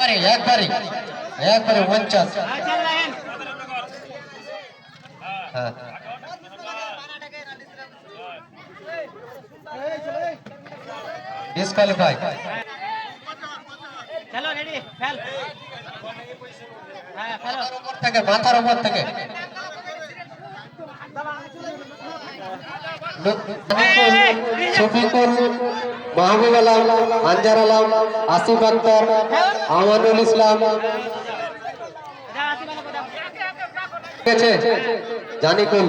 একবারে একবারে একবারে পঞ্চাশ হ্যাঁ ডিসকালিফাই চলো রেডি ফেল হ্যাঁ ফেলো থেকে মাথার উপর থেকে শফিকুল মাহবুব আলম আনজার আলম আসিফ আক্তার আমানুল ইসলাম। জানিকুল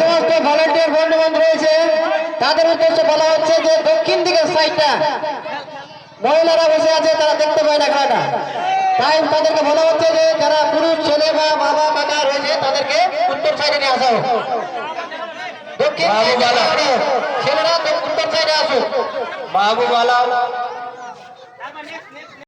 সমস্ত ভলান্টিয়ার রয়েছে তাদের উদ্দেশ্যে বলা হচ্ছে যে দক্ষিণ দিকের সাইডটা মহিলারা বসে আছে তারা দেখতে পায় না খেলাটা। তাই তাদেরকে বলা হচ্ছে যে যারা পুরুষ ছেলে বা বাবা কাকা রয়েছে তাদেরকে উত্তর সাইডে নিয়ে আসা হোক। দক্ষিণ ছেলেরা তো উত্তর সাইডে আসুক মাহবুব আলম তারপর নেক্সট নেক্সট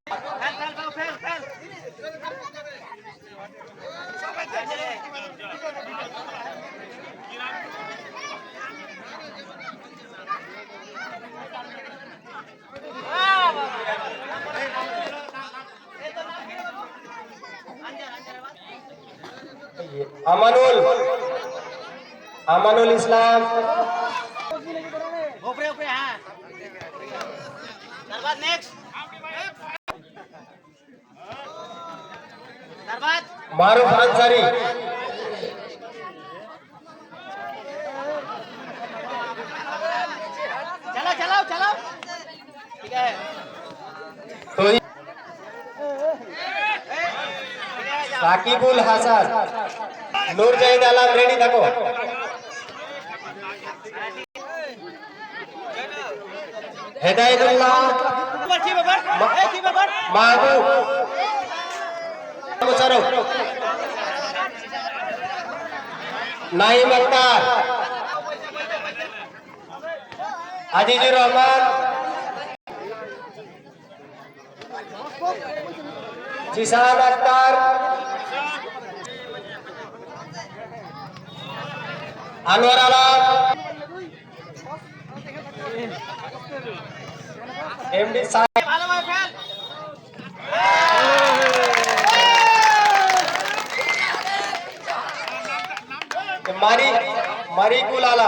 दरबार মারুফ আনসারি चलो चलो चलो ठीक है তৈ- ठीक है जाओ সাকিবুল হাসান নূর জাহিদ আলম রেডি থাকো হেদায়তুল্লাহ ऊपर ठीक ऊपर ए ठीक ऊपर মাহবুব মুশারফ নাইম আক্তার। আজিজুর রহমান। জিসান আক্তার। আনোয়ার আলম। এমডি চলো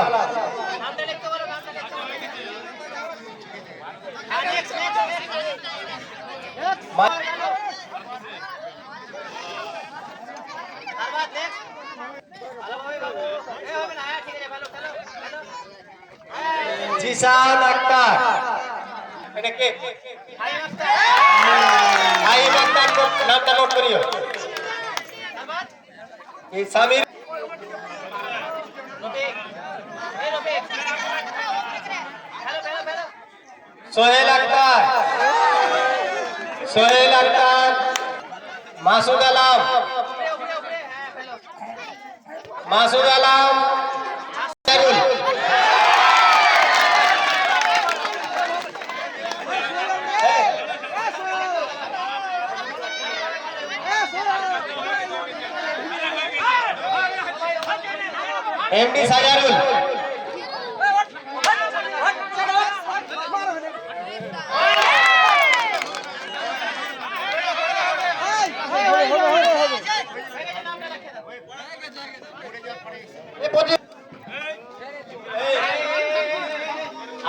হ্যাঁ জিসান আক্তার। এটা কে? আইব আক্তার নামটা নোট করিও। সামির সোহেল আক্তার সোহেল আক্তার মাসুদ আলম উপরে উপরে উপরে হ্যাঁ ফেলো মাসুদ আলম আখতারুল। এমডি সাজারুল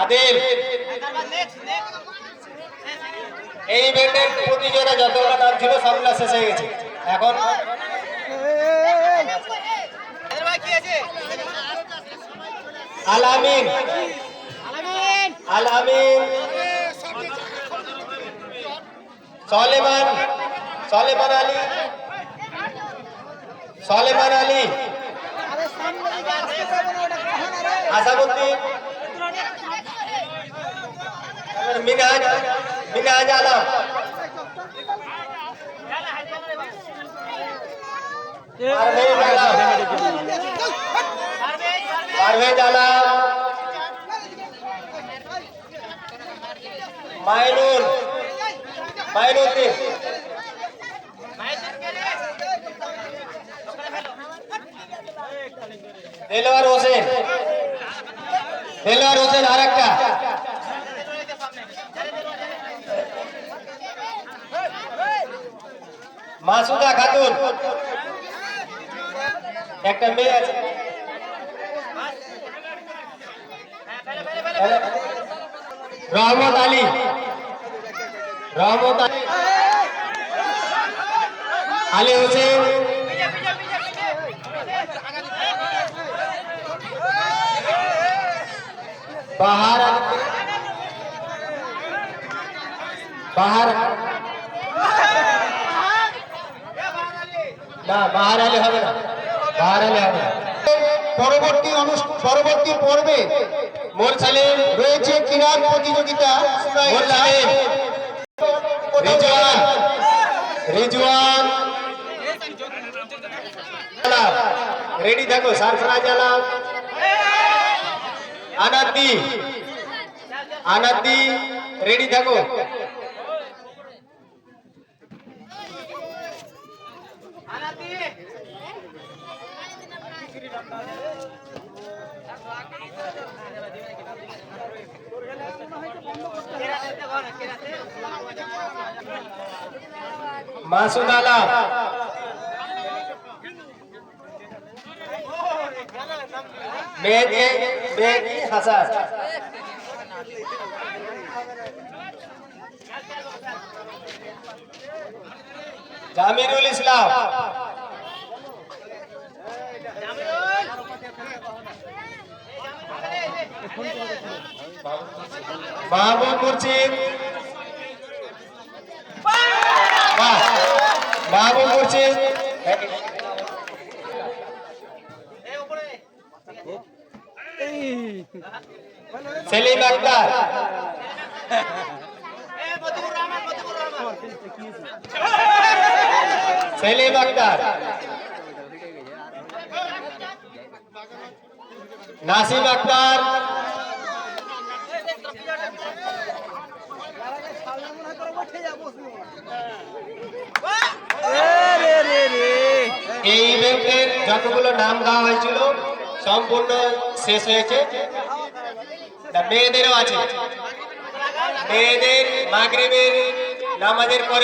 আদিল, এই ইভেন্টের প্রতিযোগিতা যতগুলো নাম ছিল সবগুলো শেষ হয়ে গেছে। এখন আলামিন আলামিন আলামিন সলেমান সলেমান আলী সলেমান আলী আসাদুদ্দিন মিনহাজ মিনহাজ আলম পারভেজ আলম পারভেজ মাইনুদ্দিন দেলোয়ার হোসেন। দেলোয়ার হোসেন আর একটা মাসুদা খাতুন। একটা মেয়ে আছে। রহমত আলী। আলী। হোসেন। বাহার বাহার না বাহার আলী হবে না। বাহার আলী হবে না। পরবর্তী পরবর্তী পর্বে মোর সালিম রয়েছে ক্রীড়া প্রতিযোগিতা। মোর সালিম রিজওয়ান রিজওয়ান রেডি থাকো সারফরাজ আলম আনাদি আনাদি রেডি থাকো মাসুদ আলম। মেহেদি মেহেদি হাসান। জামিরুল ইসলাম। মুর্শিদ বাহ মাহমুদ মুর্শিদ সেলিম আক্তার। সেলিম আক্তার। নাসিম আক্তার। এই ইভেন্টের যতগুলো নাম দেওয়া হয়েছিল, সম্পূর্ণ শেষ হয়েছে। মেয়েদেরও আছে। মেয়েদের মাগরিবের নামাজের পরে